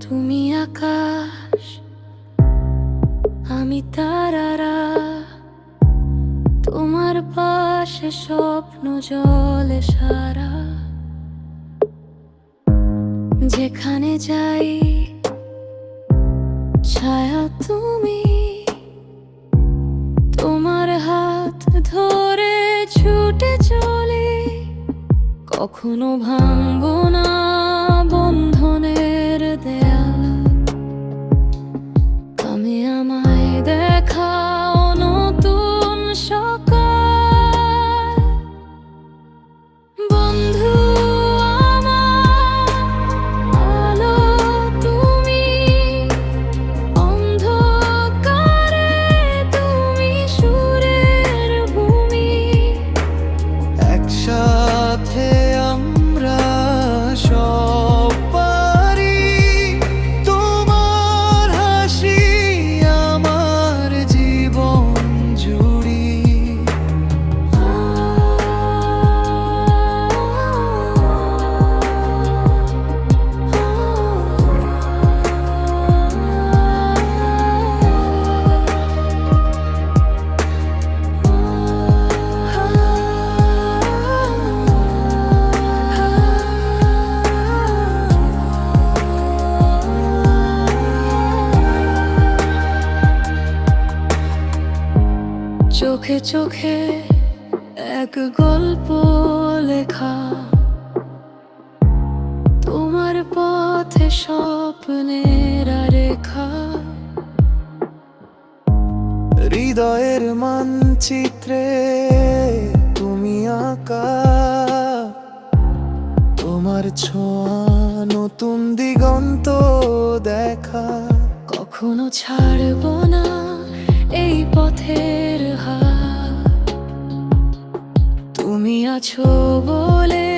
তুমি আকাশ, আমি তারারা, তোমার পাশে স্বপ্ন জলে সারা। যেখানে যাই, ছায়া তুমি, তোমার হাত ধরে ছুটে চলে, কখনো ভাঙবো না। চোখে চোখে এক গল্প লেখা। তোমার পথে স্বপ্নের রেখা হৃদয়ের মানচিত্রে তুমি আঁকা। তোমার ছোঁয়া নতুন দিগন্ত দেখা। কখনো ছাড়বো না এই পথের হাত। তুমি আছো বলে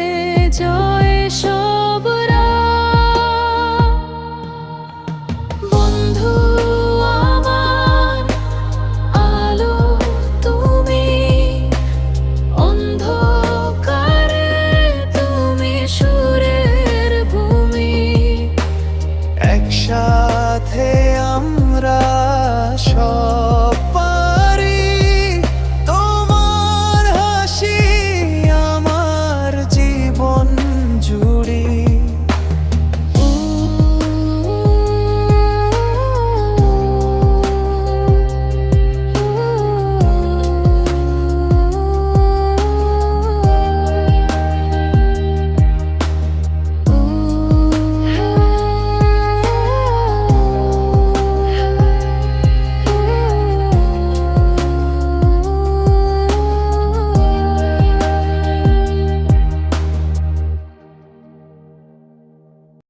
জয় সব